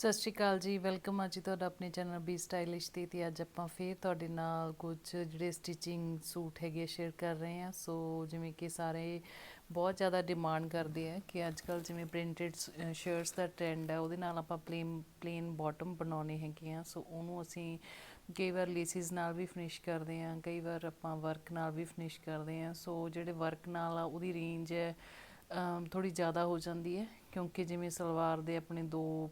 ਸਤਿ ਸ਼੍ਰੀ ਅਕਾਲ ਜੀ, ਵੈਲਕਮ ਆ ਜੀ ਤੁਹਾਡਾ ਆਪਣੇ ਚੈਨਲ ਬੀ ਸਟਾਈਲਿਸ਼ ਤੇ ਤੇ ਅੱਜ ਆਪਾਂ ਫੇਰ ਤੁਹਾਡੇ ਨਾਲ ਕੁਝ ਜਿਹੜੇ ਸਟਿਚਿੰਗ ਸੂਟ ਹੈਗੇ ਸ਼ੇਅਰ ਕਰ ਰਹੇ ਹਾਂ। ਸੋ ਜਿਵੇਂ ਕਿ ਸਾਰੇ ਬਹੁਤ ਜ਼ਿਆਦਾ ਡਿਮਾਂਡ ਕਰਦੇ ਆ ਕਿ ਅੱਜ ਕੱਲ ਜਿਵੇਂ ਪ੍ਰਿੰਟਡ ਸ਼ਰਟਸ ਦਾ ਟ੍ਰੈਂਡ ਹੈ ਉਹਦੇ ਨਾਲ ਆਪਾਂ ਪਲੇਨ ਪਲੇਨ ਬਾਟਮ ਬਣਾਉਣੇ ਹੈਗੇ ਆ। ਸੋ ਉਹਨੂੰ ਅਸੀਂ ਕਈ ਵਾਰ ਲੇਸਿਸ ਨਾਲ ਵੀ ਫਿਨਿਸ਼ ਕਰਦੇ ਆ ਕਈ ਵਾਰ ਆਪਾਂ ਵਰਕ ਨਾਲ ਵੀ ਫਿਨਿਸ਼ ਕਰਦੇ ਆ ਸੋ ਜਿਹੜੇ ਵਰਕ ਨਾਲ ਆ, ਉਹਦੀ ਰੇਂਜ ਹੈ ਥੋੜੀ ਜ਼ਿਆਦਾ ਹੋ ਜਾਂਦੀ ਹੈ, ਕਿਉਂਕਿ ਜਿਵੇਂ ਸਲਵਾਰ ਦੇ ਆਪਣੇ ਦੋ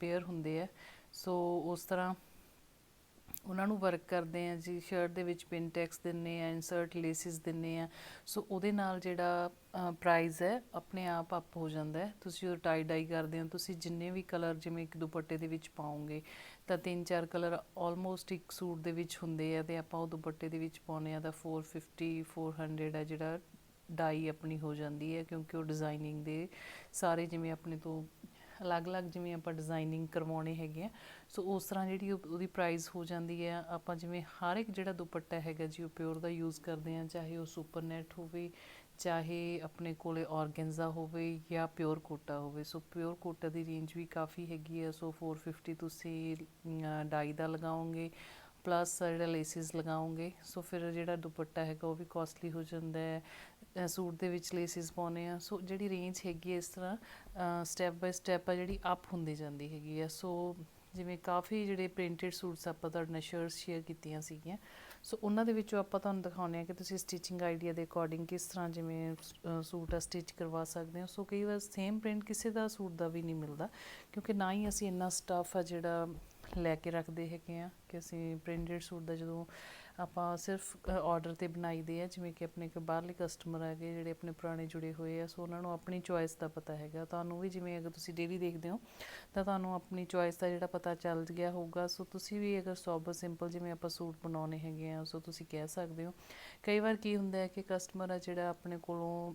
ਪੇਅਰ ਹੁੰਦੇ ਆ। ਸੋ ਉਸ ਤਰ੍ਹਾਂ ਉਹਨਾਂ ਨੂੰ ਵਰਕ ਕਰਦੇ ਆ ਜੀ ਸ਼ਰਟ ਦੇ ਵਿੱਚ ਪਿਨ ਟੈਕਸ ਦਿੰਨੇ ਆ ਇਨਸਰਟ ਲੇਸਿਸ ਦਿੰਨੇ ਆ। ਸੋ ਉਹਦੇ ਨਾਲ ਜਿਹੜਾ ਪ੍ਰਾਈਸ ਹੈ, ਆਪਣੇ ਆਪ ਅਪ ਹੋ ਜਾਂਦਾ ਹੈ। ਤੁਸੀਂ ਉਹ ਟਾਈ ਡਾਈ ਕਰਦੇ ਹੋ, ਤੁਸੀਂ ਜਿੰਨੇ ਵੀ ਕਲਰ ਜਿਵੇਂ ਇੱਕ ਦੁਪੱਟੇ ਦੇ ਵਿੱਚ ਪਾਉਂਗੇ ਤਾਂ ਤਿੰਨ ਚਾਰ ਕਲਰ ਆਲਮੋਸਟ ਇੱਕ ਸੂਟ ਦੇ ਵਿੱਚ ਹੁੰਦੇ ਆ ਤੇ ਆਪਾਂ ਉਹ ਦੁਪੱਟੇ ਦੇ ਵਿੱਚ ਪਾਉਨੇ ਆ ਤਾਂ 450 400 ਹੈ ਜਿਹੜਾ ਡਾਈ ਆਪਣੀ ਹੋ ਜਾਂਦੀ ਹੈ, ਕਿਉਂਕਿ ਉਹ ਡਿਜ਼ਾਈਨਿੰਗ ਦੇ ਸਾਰੇ ਜਿਵੇਂ ਆਪਣੇ ਤੋਂ ਅਲੱਗ-ਅਲੱਗ ਜਿਵੇਂ ਆਪਾਂ ਡਿਜ਼ਾਈਨਿੰਗ ਕਰਵਾਉਣੇ ਹੈਗੇ ਆ, ਸੋ ਉਸ ਤਰ੍ਹਾਂ ਜਿਹੜੀ ਉਹ- ਉਹਦੀ ਪ੍ਰਾਈਸ ਹੋ ਜਾਂਦੀ ਹੈ, ਆਪਾਂ ਜਿਵੇਂ ਹਰ ਇੱਕ ਜਿਹੜਾ ਦੁਪੱਟਾ ਹੈਗਾ ਜੀ, ਉਹ ਪਿਓਰ ਦਾ ਯੂਜ਼ ਕਰਦੇ ਆ ਚਾਹੇ ਉਹ ਸੁਪਰ ਨੈਟ ਹੋਵੇ, ਚਾਹੇ ਆਪਣੇ ਕੋਲੇ ਔਰਗੈਂਜ਼ਾ ਹੋਵੇ ਜਾਂ ਪਿਓਰ ਕੋਟਾ ਹੋਵੇ, ਸੋ ਪਿਓਰ ਕੋਟਾ ਦੀ ਰੇਂਜ ਵੀ ਕਾਫੀ ਹੈਗੀ ਹੈ, ਸੋ 450 ਤੁਸੀਂ ਡਾਈ ਦਾ ਲਗਾਓਗੇ ਪਲੱਸ ਜਿਹੜਾ ਲੇਸਿਸ ਲਗਾਓਗੇ ਸੋ ਫਿਰ ਜਿਹੜਾ ਦੁਪੱਟਾ ਹੈਗਾ ਉਹ ਵੀ ਕਾਸਟਲੀ ਹੋ ਜਾਂਦਾ ਹੈ। ਸੂਟ ਦੇ ਵਿੱਚ ਲੇਸਿਸ ਪਾਉਨੇ ਆ ਸੋ ਜਿਹੜੀ ਰੇਂਜ ਹੈਗੀ ਹੈ ਇਸ ਤਰ੍ਹਾਂ ਸਟੈਪ ਬਾਈ ਸਟੈਪ ਆ ਜਿਹੜੀ ਅਪ ਹੁੰਦੀ ਜਾਂਦੀ ਹੈਗੀ ਆ। ਸੋ ਜਿਵੇਂ ਕਾਫੀ ਜਿਹੜੇ ਪ੍ਰਿੰਟਡ ਸੂਟਸ ਆਪਾਂ ਤੁਹਾਡੇ ਨਾਲ ਸ਼ੇਅਰਸ ਸ਼ੇਅਰ ਕੀਤੀਆਂ ਸੀਗੀਆਂ ਸੋ ਉਹਨਾਂ ਦੇ ਵਿੱਚੋਂ ਆਪਾਂ ਤੁਹਾਨੂੰ ਦਿਖਾਉਂਦੇ ਆ ਕਿ ਤੁਸੀਂ ਸਟਿਚਿੰਗ ਆਈਡੀਆ ਦੇ ਅਕੋਰਡਿੰਗ ਕਿਸ ਤਰ੍ਹਾਂ ਜਿਵੇਂ ਸੂਟ ਆ ਸਟਿਚ ਕਰਵਾ ਸਕਦੇ ਹੋ। ਸੋ ਕਈ ਵਾਰ ਸੇਮ ਪ੍ਰਿੰਟ ਕਿਸੇ ਦਾ ਸੂਟ ਦਾ ਵੀ ਨਹੀਂ ਮਿਲਦਾ, ਕਿਉਂਕਿ ਨਾ ਹੀ ਅਸੀਂ ਇੰਨਾ ਸਟਫ ਆ ਜਿਹੜਾ ਲੈ ਕੇ ਰੱਖਦੇ ਹੈਗੇ ਆ ਕਿ ਅਸੀਂ ਪ੍ਰਿੰਟਡ ਸੂਟ ਦਾ ਜਦੋਂ ਆਪਾਂ ਸਿਰਫ ਆਰਡਰ ਤੇ ਬਣਾਈਦੇ ਆ, ਜਿਵੇਂ ਕਿ ਆਪਣੇ ਕੋਈ ਬਾਹਰਲੇ ਕਸਟਮਰ ਹੈਗੇ, ਜਿਹੜੇ ਆਪਣੇ ਪੁਰਾਣੇ ਜੁੜੇ ਹੋਏ ਆ, ਸੋ ਉਹਨਾਂ ਨੂੰ ਆਪਣੀ ਚੋਇਸ ਦਾ ਪਤਾ ਹੈਗਾ। ਤੁਹਾਨੂੰ ਵੀ ਜਿਵੇਂ ਅਗਰ ਤੁਸੀਂ ਡੇਲੀ ਦੇਖਦੇ ਹੋ, ਤਾਂ ਤੁਹਾਨੂੰ ਆਪਣੀ ਚੋਇਸ ਦਾ ਜਿਹੜਾ ਪਤਾ ਚੱਲ ਗਿਆ ਹੋਊਗਾ। ਸੋ ਤੁਸੀਂ ਵੀ ਅਗਰ ਸੋਬਰ ਸਿੰਪਲ ਜਿਵੇਂ ਆਪਾਂ ਸੂਟ ਬਣਾਉਣੇ ਹੈਗੇ ਆ, ਸੋ ਤੁਸੀਂ ਕਹਿ ਸਕਦੇ ਹੋ। ਕਈ ਵਾਰ ਕੀ ਹੁੰਦਾ ਹੈ ਕਿ ਕਸਟਮਰ ਆ ਜਿਹੜਾ ਆਪਣੇ ਕੋਲੋਂ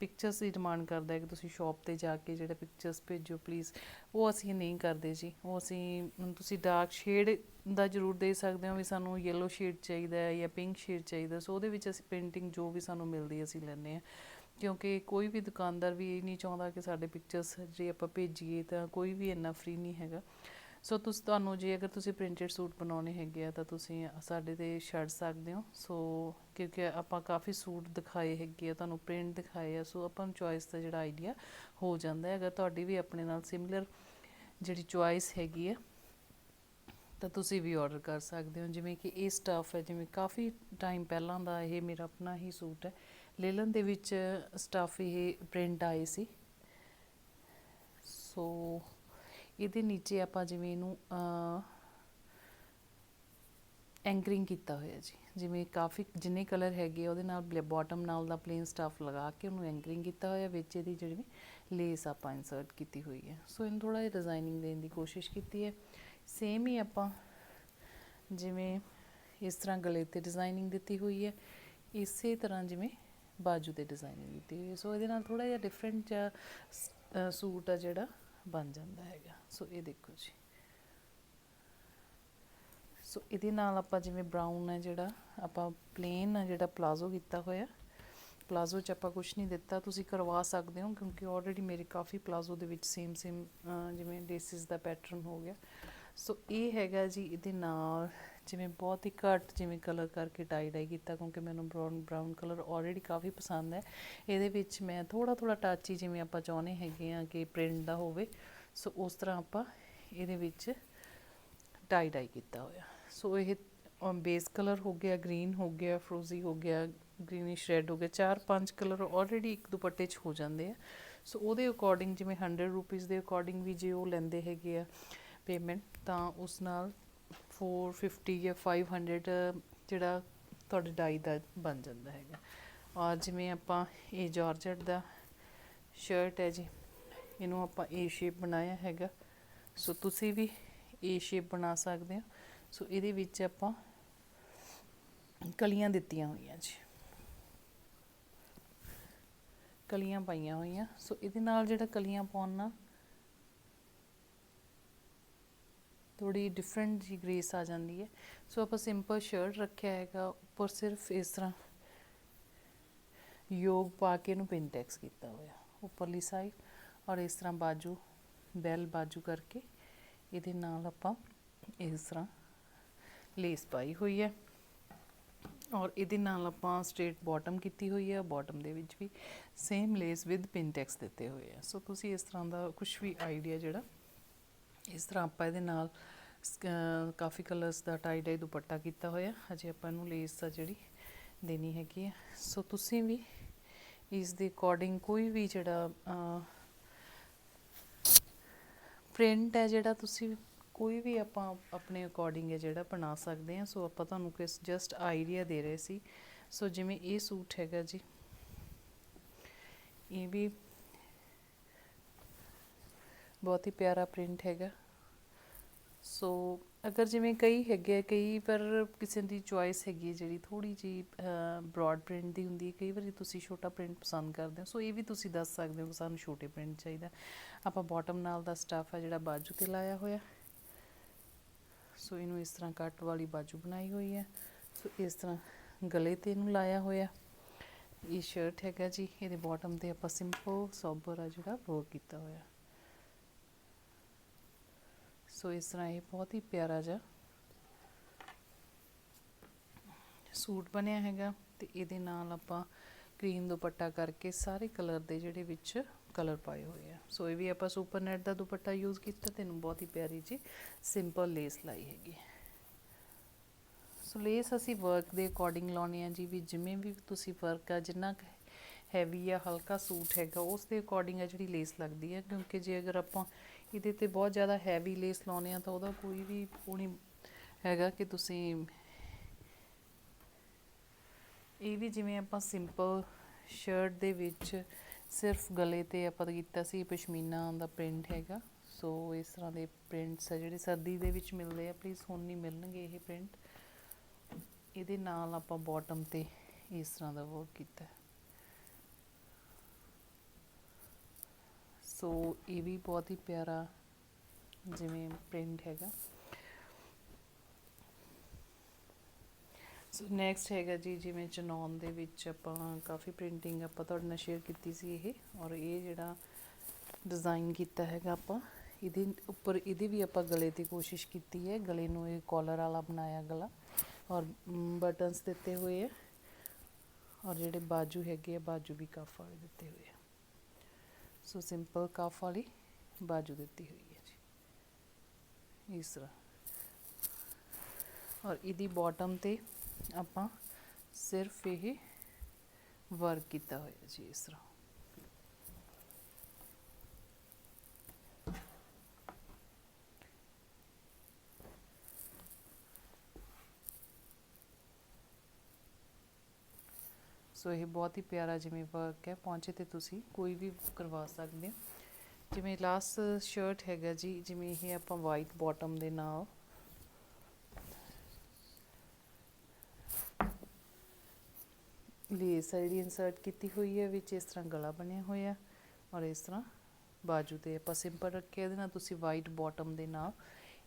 ਪਿਕਚਰਸ ਦੀ ਡਿਮਾਂਡ ਕਰਦਾ ਹੈ ਕਿ ਤੁਸੀਂ ਸ਼ਾਪ ਤੇ ਜਾ ਕੇ ਜਿਹੜਾ ਪਿਕਚਰਸ ਭੇਜੋ ਪਲੀਜ਼ ਉਹ ਅਸੀਂ ਨਹੀਂ ਕਰਦੇ ਜੀ। ਉਹ ਅਸੀਂ ਤੁਸੀਂ ਡਾਰਕ ਸ਼ੇਡ ਦਾ ਜ਼ਰੂਰ ਦੇ ਸਕਦੇ ਹੋ ਵੀ ਸਾਨੂੰ ਯੈਲੋ ਸ਼ੇਡ ਚਾਹੀਦਾ ਹੈ ਜਾਂ ਪਿੰਕ ਸ਼ੇਡ ਚਾਹੀਦਾ ਸੋ ਉਹਦੇ ਵਿੱਚ ਅਸੀਂ ਪੇਂਟਿੰਗ ਜੋ ਵੀ ਸਾਨੂੰ ਮਿਲਦੀ ਅਸੀਂ ਲੈਂਦੇ ਹਾਂ। ਕਿਉਂਕਿ ਕੋਈ ਵੀ ਦੁਕਾਨਦਾਰ ਵੀ ਇਹ ਨਹੀਂ ਚਾਹੁੰਦਾ ਕਿ ਸਾਡੇ ਪਿਕਚਰਸ ਜੇ ਆਪਾਂ ਭੇਜੀਏ ਤਾਂ ਕੋਈ ਵੀ ਇੰਨਾ ਫ੍ਰੀ ਨਹੀਂ ਹੈਗਾ। ਸੋ ਤੁਸੀਂ, ਤੁਹਾਨੂੰ ਜੇ ਅਗਰ ਤੁਸੀਂ ਪ੍ਰਿੰਟਡ ਸੂਟ ਬਣਾਉਣੇ ਹੈਗੇ ਆ ਤਾਂ ਤੁਸੀਂ ਸਾਡੇ ਤੇ ਛੱਡ ਸਕਦੇ ਹੋ। ਸੋ ਕਿਉਂਕਿ ਆਪਾਂ ਕਾਫੀ ਸੂਟ ਦਿਖਾਏ ਹੈਗੇ ਆ, ਤੁਹਾਨੂੰ ਪ੍ਰਿੰਟ ਦਿਖਾਏ ਆ ਸੋ ਆਪਾਂ ਨੂੰ ਚੋਇਸ ਦਾ ਜਿਹੜਾ ਆਈਡੀਆ ਹੋ ਜਾਂਦਾ ਹੈ। ਅਗਰ ਤੁਹਾਡੀ ਵੀ ਆਪਣੇ ਨਾਲ ਸਿਮਿਲਰ ਜਿਹੜੀ ਚੋਇਸ ਹੈਗੀ ਹੈ ਤਾਂ ਤੁਸੀਂ ਵੀ ਆਰਡਰ ਕਰ ਸਕਦੇ ਹੋ। ਜਿਵੇਂ ਕਿ ਇਹ ਸਟਾਫ ਹੈ ਜਿਵੇਂ ਕਾਫੀ ਟਾਈਮ ਪਹਿਲਾਂ ਦਾ ਇਹ ਮੇਰਾ ਆਪਣਾ ਹੀ ਸੂਟ ਹੈ। ਲੇਲਨ ਦੇ ਵਿੱਚ ਸਟਾਫ ਇਹ ਪ੍ਰਿੰਟ ਆਏ ਸੀ। ਸੋ ਇਹਦੇ ਨੀਚੇ ਆਪਾਂ ਜਿਵੇਂ ਇਹਨੂੰ ਐਂਕਰਿੰਗ ਕੀਤਾ ਹੋਇਆ ਜੀ। ਜਿਵੇਂ ਕਾਫੀ ਜਿੰਨੇ ਕਲਰ ਹੈਗੇ ਆ, ਉਹਦੇ ਨਾਲ ਬਾਟਮ ਨਾਲ ਦਾ ਪਲੇਨ ਸਟਾਫ ਲਗਾ ਕੇ ਉਹਨੂੰ ਐਂਕਰਿੰਗ ਕੀਤਾ ਹੋਇਆ ਵਿੱਚ ਇਹਦੀ ਜਿਹੜੀ ਲੇਸ ਆਪਾਂ ਇਨਸਰਟ ਕੀਤੀ ਹੋਈ ਹੈ। ਸੋ ਇਹਨੂੰ ਥੋੜਾ ਜਿਹਾ ਡਿਜ਼ਾਈਨਿੰਗ ਦੇਣ ਦੀ ਕੋਸ਼ਿਸ਼ ਕੀਤੀ ਹੈ। ਸੇਮ ਹੀ ਆਪਾਂ ਜਿਵੇਂ ਇਸ ਤਰ੍ਹਾਂ ਗਲੇ ਤੇ ਡਿਜ਼ਾਈਨਿੰਗ ਦਿੱਤੀ ਹੋਈ ਹੈ, ਇਸੇ ਤਰ੍ਹਾਂ ਜਿਵੇਂ ਬਾਜੂ ਤੇ ਡਿਜ਼ਾਈਨਿੰਗ ਦਿੱਤੀ ਹੋਈ ਹੈ। ਸੋ ਇਹਦੇ ਨਾਲ ਥੋੜਾ ਜਿਹਾ ਡਿਫਰੈਂਟ ਜਿਹਾ ਸੂਟ ਆ ਜਿਹੜਾ ਬਣ ਜਾਂਦਾ ਹੈਗਾ। ਸੋ ਇਹ ਦੇਖੋ ਜੀ। ਸੋ ਇਹਦੇ ਨਾਲ ਆਪਾਂ ਜਿਵੇਂ ਬਰਾਊਨ ਹੈ ਜਿਹੜਾ, ਆਪਾਂ ਪਲੇਨ ਆ ਜਿਹੜਾ ਪਲਾਜ਼ੋ ਕੀਤਾ ਹੋਇਆ ਪਲਾਜ਼ੋ 'ਚ ਆਪਾਂ ਕੁਝ ਨਹੀਂ ਦਿੱਤਾ, ਤੁਸੀਂ ਕਰਵਾ ਸਕਦੇ ਹੋ, ਕਿਉਂਕਿ ਆਲਰੇਡੀ ਮੇਰੇ ਕਾਫੀ ਪਲਾਜ਼ੋ ਦੇ ਵਿੱਚ ਸੇਮ ਸੇਮ ਜਿਵੇਂ ਲੇਸਿਸ ਦਾ ਪੈਟਰਨ ਹੋ ਗਿਆ। ਸੋ ਇਹ ਹੈਗਾ ਜੀ ਇਹਦੇ ਨਾਲ ਜਿਵੇਂ ਬਹੁਤ ਹੀ ਘੱਟ ਜਿਵੇਂ ਕਲਰ ਕਰਕੇ ਟਾਈ ਡਾਈ ਕੀਤਾ, ਕਿਉਂਕਿ ਮੈਨੂੰ ਬਰਾਊਨ ਬਰਾਊਨ ਕਲਰ ਆਲਰੇਡੀ ਕਾਫੀ ਪਸੰਦ ਹੈ। ਇਹਦੇ ਵਿੱਚ ਮੈਂ ਥੋੜਾ ਥੋੜਾ ਟੱਚ ਹੀ ਜਿਵੇਂ ਆਪਾਂ ਚਾਹੁੰਦੇ ਹੈਗੇ ਆ ਕਿ ਪ੍ਰਿੰਟ ਦਾ ਹੋਵੇ। ਸੋ ਉਸ ਤਰ੍ਹਾਂ ਆਪਾਂ ਇਹਦੇ ਵਿੱਚ ਟਾਈ ਡਾਈ ਕੀਤਾ ਹੋਇਆ। ਸੋ ਇਹ ਬੇਸ ਕਲਰ ਹੋ ਗਿਆ ਗ੍ਰੀਨ ਹੋ ਗਿਆ ਫਰੋਜ਼ੀ ਹੋ ਗਿਆ ਗ੍ਰੀਨਿਸ਼ ਰੈੱਡ ਹੋ ਗਿਆ, ਚਾਰ ਪੰਜ ਕਲਰ ਆਲਰੇਡੀ ਇੱਕ ਦੁਪੱਟੇ 'ਚ ਹੋ ਜਾਂਦੇ ਆ। ਸੋ ਉਹਦੇ ਅਕੋਰਡਿੰਗ ਜਿਵੇਂ 100 ਰੁਪੀਸ ਦੇ ਅਕੋਰਡਿੰਗ ਵੀ ਜੇ ਉਹ ਲੈਂਦੇ ਹੈਗੇ ਆ ਪੇਮੈਂਟ ਤਾਂ ਉਸ ਨਾਲ 450 ਜਾਂ 500 ਜਿਹੜਾ ਤੁਹਾਡੇ ਡਾਈ ਦਾ ਬਣ ਜਾਂਦਾ ਹੈਗਾ। ਔਰ ਜਿਵੇਂ ਆਪਾਂ ਇਹ ਜਾਰਜਟ ਦਾ ਸ਼ਰਟ ਹੈ ਜੀ, ਇਹਨੂੰ ਆਪਾਂ ਏ ਸ਼ੇਪ ਬਣਾਇਆ ਹੈਗਾ। ਸੋ ਤੁਸੀਂ ਵੀ ਏ ਸ਼ੇਪ ਬਣਾ ਸਕਦੇ ਹੋ। ਸੋ ਇਹਦੇ ਵਿੱਚ ਆਪਾਂ ਕਲੀਆਂ ਦਿੱਤੀਆਂ ਹੋਈਆਂ ਜੀ। ਕਲੀਆਂ ਪਾਈਆਂ ਹੋਈਆਂ। ਸੋ ਇਹਦੇ ਨਾਲ ਜਿਹੜਾ ਕਲੀਆਂ ਪਾਉਣ ਨਾਲ ਥੋੜੀ ਡਿਫਰੈਂਟ ਜੀ ਗ੍ਰੇਸ ਆ ਜਾਂਦੀ ਹੈ। ਸੋ ਆਪਾਂ ਸਿੰਪਲ ਸ਼ਰਟ ਰੱਖਿਆ ਹੈਗਾ, ਉੱਪਰ ਸਿਰਫ ਇਸ ਤਰ੍ਹਾਂ ਯੋਗ ਪਾ ਕੇ ਇਹਨੂੰ ਪਿੰਟੈਕਸ ਕੀਤਾ ਹੋਇਆ। ਉੱਪਰਲੀ ਸਾਈਡ ਔਰ ਇਸ ਤਰ੍ਹਾਂ ਬਾਜੂ ਬੈਲ ਬਾਜੂ ਕਰਕੇ ਇਹਦੇ ਨਾਲ ਆਪਾਂ ਇਸ ਤਰ੍ਹਾਂ ਲੇਸ ਪਾਈ ਹੋਈ ਹੈ। ਔਰ ਇਹਦੇ ਨਾਲ ਆਪਾਂ ਸਟ੍ਰੇਟ ਬਾਟਮ ਕੀਤੀ ਹੋਈ ਹੈ ਬਾਟਮ ਦੇ ਵਿੱਚ ਵੀ ਸੇਮ ਲੇਸ ਵਿਦ ਪਿੰਟੈਕਸ ਦਿੱਤੇ ਹੋਏ ਆ। ਸੋ ਤੁਸੀਂ ਇਸ ਤਰ੍ਹਾਂ ਦਾ ਕੁਝ ਵੀ ਆਈਡੀਆ ਜਿਹੜਾ, ਇਸ ਤਰ੍ਹਾਂ ਆਪਾਂ ਇਹਦੇ ਨਾਲ ਸ- ਕਾਫੀ ਕਲਰਸ ਦਾ ਟਾਈ ਡਾਈ ਦੁਪੱਟਾ ਕੀਤਾ ਹੋਇਆ। ਹਜੇ ਆਪਾਂ ਇਹਨੂੰ ਲੇਸ ਆ ਜਿਹੜੀ ਦੇਣੀ ਹੈਗੀ ਹੈ ਸੋ ਤੁਸੀਂ ਵੀ ਇਸ ਦੇ ਅਕੋਰਡਿੰਗ ਕੋਈ ਵੀ ਜਿਹੜਾ ਪ੍ਰਿੰਟ ਹੈ ਜਿਹੜਾ ਤੁਸੀਂ ਕੋਈ ਵੀ ਆਪਾਂ ਆਪਣੇ ਅਕੋਰਡਿੰਗ ਹੈ ਜਿਹੜਾ ਬਣਾ ਸਕਦੇ ਹਾਂ ਸੋ ਆਪਾਂ ਤੁਹਾਨੂੰ ਕਿਸ ਜਸਟ ਆਈਡੀਆ ਦੇ ਰਹੇ ਸੀ। ਸੋ ਜਿਵੇਂ ਇਹ ਸੂਟ ਹੈਗਾ ਜੀ ਇਹ ਵੀ ਬਹੁਤ ਹੀ ਪਿਆਰਾ ਪ੍ਰਿੰਟ ਹੈਗਾ। ਸੋ ਅਗਰ ਜਿਵੇਂ ਕਈ ਹੈਗੇ ਆ, ਕਈ ਵਾਰ ਕਿਸੇ ਦੀ ਚੁਆਇਸ ਹੈਗੀ ਹੈ ਜਿਹੜੀ ਥੋੜੀ ਜੀ ਬ੍ਰੌਡ ਪ੍ਰਿੰਟ ਦੀ ਹੁੰਦੀ ਹੈ ਕਈ ਵਾਰੀ ਤੁਸੀਂ ਛੋਟਾ ਪ੍ਰਿੰਟ ਪਸੰਦ ਕਰਦੇ ਹੋ। ਸੋ ਇਹ ਵੀ ਤੁਸੀਂ ਦੱਸ ਸਕਦੇ ਹੋ ਕਿ ਸਾਨੂੰ ਛੋਟੇ ਪ੍ਰਿੰਟ ਚਾਹੀਦਾ। ਆਪਾਂ ਬਾਟਮ ਨਾਲ ਦਾ ਸਟਾਫ ਹੈ ਜਿਹੜਾ ਬਾਜੂ ਤੇ ਲਾਇਆ ਹੋਇਆ। ਸੋ ਇਹਨੂੰ ਇਸ ਤਰ੍ਹਾਂ ਕੱਟ ਵਾਲੀ ਬਾਜੂ ਬਣਾਈ ਹੋਈ ਹੈ। ਸੋ ਇਸ ਤਰ੍ਹਾਂ ਗਲੇ ਤੇ ਇਹਨੂੰ ਲਾਇਆ ਹੋਇਆ। ਇਹ ਸ਼ਰਟ ਹੈਗਾ ਜੀ, ਇਹਦੇ ਬਾਟਮ ਤੇ ਆਪਾਂ ਸਿੰਪਲ ਸੋਬਰ ਆ ਜਿਹੜਾ ਵਰਕ ਕੀਤਾ ਹੋਇਆ। ਸੋ ਇਸ ਤਰ੍ਹਾਂ ਇਹ ਬਹੁਤ ਹੀ ਪਿਆਰਾ ਜਿਹਾ ਸੂਟ ਬਣਿਆ ਹੈਗਾ ਤੇ ਇਹਦੇ ਨਾਲ ਆਪਾਂ ਕਰੀਮ ਦੁਪੱਟਾ ਕਰਕੇ ਸਾਰੇ ਕਲਰ ਦੇ ਜਿਹੜੇ ਵਿੱਚ ਕਲਰ ਪਾਏ ਹੋਏ ਆ। ਸੋ ਇਹ ਵੀ ਆਪਾਂ ਸੁਪਰ ਨੈਟ ਦਾ ਦੁਪੱਟਾ ਯੂਜ਼ ਕੀਤਾ, ਤੈਨੂੰ ਬਹੁਤ ਹੀ ਪਿਆਰੀ ਜੀ ਸਿੰਪਲ ਲੇਸ ਲਾਈ ਹੈਗੀ। ਸੋ ਲੇਸ ਅਸੀਂ ਵਰਕ ਦੇ ਅਕੋਰਡਿੰਗ ਲਾਉਣੀ ਆ ਜੀ, ਵੀ ਜਿਵੇਂ ਵੀ ਤੁਸੀਂ ਵਰਕ ਆ, ਜਿੰਨਾ ਹੈਵੀ ਆ, ਹਲਕਾ ਸੂਟ ਹੈਗਾ, ਉਸ ਦੇ ਅਕੋਰਡਿੰਗ ਆ ਜਿਹੜੀ ਲੇਸ ਲੱਗਦੀ ਹੈ ਕਿਉਂਕਿ ਜੇ ਅਗਰ ਆਪਾਂ ਇਹਦੇ ਤੇ ਬਹੁਤ ਜ਼ਿਆਦਾ ਹੈਵੀ ਲੇਸ ਲਾਉਨੇ ਆ, ਤਾਂ ਉਹਦਾ ਕੋਈ ਵੀ ਉਹ ਨਹੀਂ ਹੈਗਾ ਕਿ ਤੁਸੀਂ ਇਹ ਵੀ ਜਿਵੇਂ ਆਪਾਂ ਸਿੰਪਲ ਸ਼ਰਟ ਦੇ ਵਿੱਚ ਸਿਰਫ ਗਲੇ ਤੇ ਆਪਾਂ ਕੀਤਾ ਸੀ ਪਸ਼ਮੀਨਾ ਦਾ ਪ੍ਰਿੰਟ ਹੈਗਾ। ਸੋ ਇਸ ਤਰ੍ਹਾਂ ਦੇ ਪ੍ਰਿੰਟਸ ਆ ਜਿਹੜੇ ਸਰਦੀ ਦੇ ਵਿੱਚ ਮਿਲਦੇ ਆ ਪਲੀਜ਼ ਹੁਣ ਨਹੀਂ ਮਿਲਣਗੇ ਇਹ ਪ੍ਰਿੰਟ ਇਹਦੇ ਨਾਲ ਆਪਾਂ ਬਾਟਮ ਤੇ ਇਸ ਤਰ੍ਹਾਂ ਦਾ ਵਰਕ ਕੀਤਾ। ਸੋ ਇਹ ਵੀ ਬਹੁਤ ਹੀ ਪਿਆਰਾ ਜਿਵੇਂ ਪ੍ਰਿੰਟ ਹੈਗਾ। ਸੋ ਨੈਕਸਟ ਹੈਗਾ ਜੀ, ਜਿਵੇਂ ਚਨੌਨ ਦੇ ਵਿੱਚ ਆਪਾਂ ਕਾਫੀ ਪ੍ਰਿੰਟਿੰਗ ਆਪਾਂ ਤੁਹਾਡੇ ਨਾਲ ਸ਼ੇਅਰ ਕੀਤੀ ਸੀ ਇਹ, ਔਰ ਇਹ ਜਿਹੜਾ ਡਿਜ਼ਾਈਨ ਕੀਤਾ ਹੈਗਾ ਆਪਾਂ, ਇਹਦੇ ਉੱਪਰ ਇਹਦੀ ਵੀ ਆਪਾਂ ਗਲੇ ਦੀ ਕੋਸ਼ਿਸ਼ ਕੀਤੀ ਹੈ, ਗਲੇ ਨੂੰ ਇਹ ਕਾਲਰ ਵਾਲਾ ਬਣਾਇਆ ਗਲਾ, ਔਰ ਬਟਨਸ ਦਿੱਤੇ ਹੋਏ ਹੈ ਔਰ ਜਿਹੜੇ ਬਾਜੂ ਹੈਗੇ ਆ, ਬਾਜੂ ਵੀ ਕਫ ਵਾਲੇ ਦਿੱਤੇ ਹੋਏ ਆ। ਸੋ ਸਿੰਪਲ ਕਫ ਵਾਲੀ ਬਾਜੂ ਦਿੱਤੀ ਹੋਈ ਹੈ ਜੀ। ਇਸ ਤਰ੍ਹਾਂ। ਔਰ ਇਹਦੀ ਬਾਟਮ ਤੇ ਆਪਾਂ ਸਿਰਫ ਇਹ ਵਰਕ ਕੀਤਾ ਹੋਇਆ ਜੀ, ਇਸ ਤਰ੍ਹਾਂ। ਸੋ ਇਹ ਬਹੁਤ ਹੀ ਪਿਆਰਾ ਜਿਵੇਂ ਵਰਕ ਹੈ, ਪਹੁੰਚੇ ਤੇ ਤੁਸੀਂ ਕੋਈ ਵੀ ਕਰਵਾ ਸਕਦੇ ਹੋ। ਜਿਵੇਂ ਲਾਸਟ ਸ਼ਰਟ ਹੈਗਾ ਜੀ, ਜਿਵੇਂ ਇਹ ਆਪਾਂ ਵਾਈਟ ਬਾਟਮ ਦੇ ਨਾਲ ਲੇਸ ਜਿਹੜੀ ਇਨਸਰਟ ਕੀਤੀ ਹੋਈ ਹੈ, ਵਿੱਚ ਇਸ ਤਰ੍ਹਾਂ ਗਲਾ ਬਣਿਆ ਹੋਇਆ ਔਰ ਇਸ ਤਰ੍ਹਾਂ ਬਾਜੂ ਤੇ ਆਪਾਂ ਸਿੰਪਲ ਰੱਖਿਆ, ਇਹਦੇ ਨਾਲ ਤੁਸੀਂ ਵਾਈਟ ਬਾਟਮ ਦੇ ਨਾਲ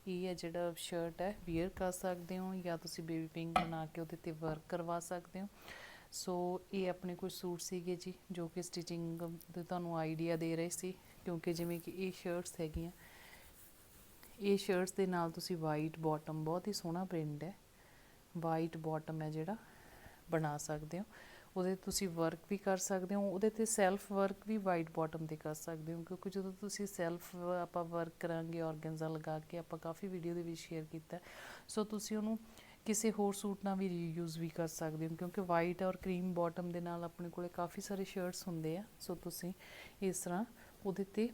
ਇਹ ਹੈ ਜਿਹੜਾ ਸ਼ਰਟ ਹੈ ਵੀਅਰ ਕਰ ਸਕਦੇ ਹੋ ਜਾਂ ਤੁਸੀਂ ਬੇਬੀ ਪਿੰਕ ਬਣਾ ਕੇ ਉਹਦੇ ਤੇ ਵਰਕ ਕਰਵਾ ਸਕਦੇ ਹੋ। ਸੋ ਇਹ ਆਪਣੇ ਕੁਝ ਸੂਟ ਸੀਗੇ ਜੀ, ਜੋ ਕਿ ਸਟਿਚਿੰਗ ਦੇ ਤੁਹਾਨੂੰ ਆਈਡੀਆ ਦੇ ਰਹੇ ਸੀ, ਕਿਉਂਕਿ ਜਿਵੇਂ ਕਿ ਇਹ ਸ਼ਰਟਸ ਹੈਗੀਆਂ, ਇਹ ਸ਼ਰਟਸ ਦੇ ਨਾਲ ਤੁਸੀਂ ਵਾਈਟ ਬਾਟਮ ਬਹੁਤ ਹੀ ਸੋਹਣਾ ਪ੍ਰਿੰਟ ਹੈ ਵਾਈਟ ਬਾਟਮ ਹੈ ਜਿਹੜਾ, ਬਣਾ ਸਕਦੇ ਹੋ। ਉਹਦੇ ਤੁਸੀਂ ਵਰਕ ਵੀ ਕਰ ਸਕਦੇ ਹੋ, ਉਹਦੇ ਤੇ ਸੈਲਫ ਵਰਕ ਵੀ ਵਾਈਟ ਬਾਟਮ ਤੇ ਕਰ ਸਕਦੇ ਹੋ, ਕਿਉਂਕਿ ਜਦੋਂ ਤੁਸੀਂ ਸੈਲਫ ਆਪਾਂ ਵਰਕ ਕਰਾਂਗੇ ਆਰਗੈਂਜ਼ਾ ਲਗਾ ਕੇ ਆਪਾਂ ਕਾਫੀ ਵੀਡੀਓ ਦੇ ਵਿੱਚ ਸ਼ੇਅਰ ਕੀਤਾ। ਸੋ ਤੁਸੀਂ ਉਹਨੂੰ ਕਿਸੇ ਹੋਰ ਸੂਟ ਨਾਲ ਵੀ ਰੀਯੂਜ਼ ਵੀ ਕਰ ਸਕਦੇ ਹੋ, ਕਿਉਂਕਿ ਵਾਈਟ ਔਰ ਕਰੀਮ ਬਾਟਮ ਦੇ ਨਾਲ ਆਪਣੇ ਕੋਲੇ ਕਾਫੀ ਸਾਰੇ ਸ਼ਰਟਸ ਹੁੰਦੇ ਆ। ਸੋ ਤੁਸੀਂ ਇਸ ਤਰ੍ਹਾਂ ਉਹਦੇ ਤੇ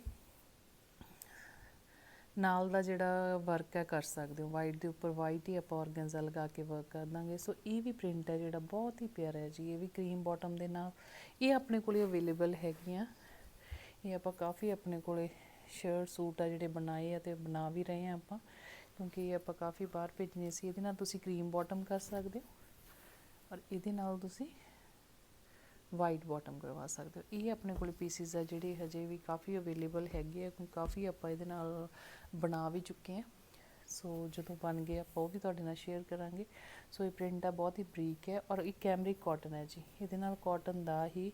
ਨਾਲ ਦਾ ਜਿਹੜਾ ਵਰਕ ਹੈ ਕਰ ਸਕਦੇ ਹੋ। ਵਾਈਟ ਦੇ ਉੱਪਰ ਵਾਈਟ ਹੀ ਆਪਾਂ ਆਰਗੈਂਜ਼ਾ ਲਗਾ ਕੇ ਵਰਕ ਕਰ ਦਾਂਗੇ। ਸੋ ਇਹ ਵੀ ਪ੍ਰਿੰਟ ਹੈ ਜਿਹੜਾ ਬਹੁਤ ਹੀ ਪਿਆਰਾ ਹੈ ਜੀ। ਇਹ ਵੀ ਕਰੀਮ ਬਾਟਮ ਦੇ ਨਾਲ। ਇਹ ਆਪਣੇ ਕੋਲੇ ਅਵੇਲੇਬਲ ਹੈਗੀਆਂ। ਇਹ ਆਪਾਂ ਕਾਫੀ ਆਪਣੇ ਕੋਲੇ ਸ਼ਰਟ ਸੂਟ ਆ ਜਿਹੜੇ ਬਣਾਏ ਆ ਤੇ ਬਣਾ ਵੀ ਰਹੇ ਆ ਆਪਾਂ। ਕਿਉਂਕਿ ਇਹ ਆਪਾਂ ਕਾਫੀ ਬਾਹਰ ਭੇਜਣੇ ਸੀ। ਇਹਦੇ ਨਾਲ ਤੁਸੀਂ ਕਰੀਮ ਬਾਟਮ ਕਰ ਸਕਦੇ ਹੋ। ਔਰ ਇਹਦੇ ਨਾਲ ਤੁਸੀਂ ਵਾਈਟ ਬਾਟਮ ਕਰਵਾ ਸਕਦੇ ਹੋ। ਇਹ ਆਪਣੇ ਕੋਲ ਪੀਸਿਸ ਆ ਜਿਹੜੇ ਹਜੇ ਵੀ ਕਾਫੀ ਅਵੇਲੇਬਲ ਹੈਗੇ ਆ, ਕਿਉਂਕਿ ਕਾਫੀ ਆਪਾਂ ਇਹਦੇ ਨਾਲ ਬਣਾ ਵੀ ਚੁੱਕੇ ਆ ਸੋ ਜਦੋਂ ਬਣ ਗਏ ਆਪਾਂ ਉਹ ਵੀ ਤੁਹਾਡੇ ਨਾਲ ਸ਼ੇਅਰ ਕਰਾਂਗੇ। ਸੋ ਇਹ ਪ੍ਰਿੰਟ ਆ, ਬਹੁਤ ਹੀ ਬਰੀਕ ਹੈ ਔਰ ਇਹ ਕੈਮਰਿਕ ਕਾਟਨ ਹੈ ਜੀ। ਇਹਦੇ ਨਾਲ ਕਾਟਨ ਦਾ ਹੀ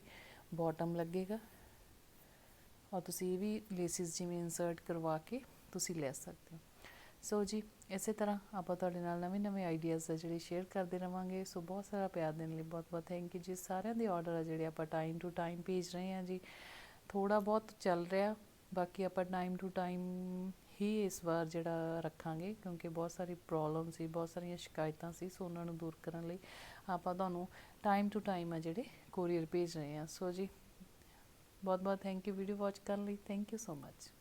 ਬਾਟਮ ਲੱਗੇਗਾ। ਔਰ ਤੁਸੀਂ ਇਹ ਵੀ ਲੇਸਿਸ ਜਿਵੇਂ ਇਨਸਰਟ ਕਰਵਾ ਕੇ ਤੁਸੀਂ ਲੈ ਸਕਦੇ ਹੋ। ਸੋ ਜੀ, ਇਸੇ ਤਰ੍ਹਾਂ ਆਪਾਂ ਤੁਹਾਡੇ ਨਾਲ ਨਵੇਂ ਨਵੇਂ ਆਈਡੀਆਜ਼ ਆ ਜਿਹੜੇ ਸ਼ੇਅਰ ਕਰਦੇ ਰਵਾਂਗੇ। ਸੋ ਬਹੁਤ ਸਾਰਾ ਪਿਆਰ ਦੇਣ ਲਈ ਬਹੁਤ ਬਹੁਤ ਥੈਂਕ ਯੂ ਜੀ। ਸਾਰਿਆਂ ਦੇ ਆਰਡਰ ਆ ਜਿਹੜੇ ਆਪਾਂ ਟਾਈਮ ਟੂ ਟਾਈਮ ਭੇਜ ਰਹੇ ਹਾਂ ਜੀ। ਥੋੜਾ ਬਹੁਤ ਚੱਲ ਰਿਹਾ। ਬਾਕੀ ਆਪਾਂ ਟਾਈਮ ਟੂ ਟਾਈਮ ਹੀ ਇਸ ਵਾਰ ਜਿਹੜਾ ਰੱਖਾਂਗੇ ਕਿਉਂਕਿ ਬਹੁਤ ਸਾਰੀ ਪ੍ਰੋਬਲਮ ਸੀ, ਬਹੁਤ ਸਾਰੀਆਂ ਸ਼ਿਕਾਇਤਾਂ ਸੀ ਸੋ ਉਹਨਾਂ ਨੂੰ ਦੂਰ ਕਰਨ ਲਈ ਆਪਾਂ ਤੁਹਾਨੂੰ ਟਾਈਮ ਟੂ ਟਾਈਮ ਆ ਜਿਹੜੇ ਕੋਰੀਅਰ ਭੇਜ ਰਹੇ ਹਾਂ। ਸੋ ਜੀ, ਬਹੁਤ ਬਹੁਤ ਥੈਂਕ ਯੂ ਵੀਡੀਓ ਵਾਚ ਕਰਨ ਲਈ। Thank you so much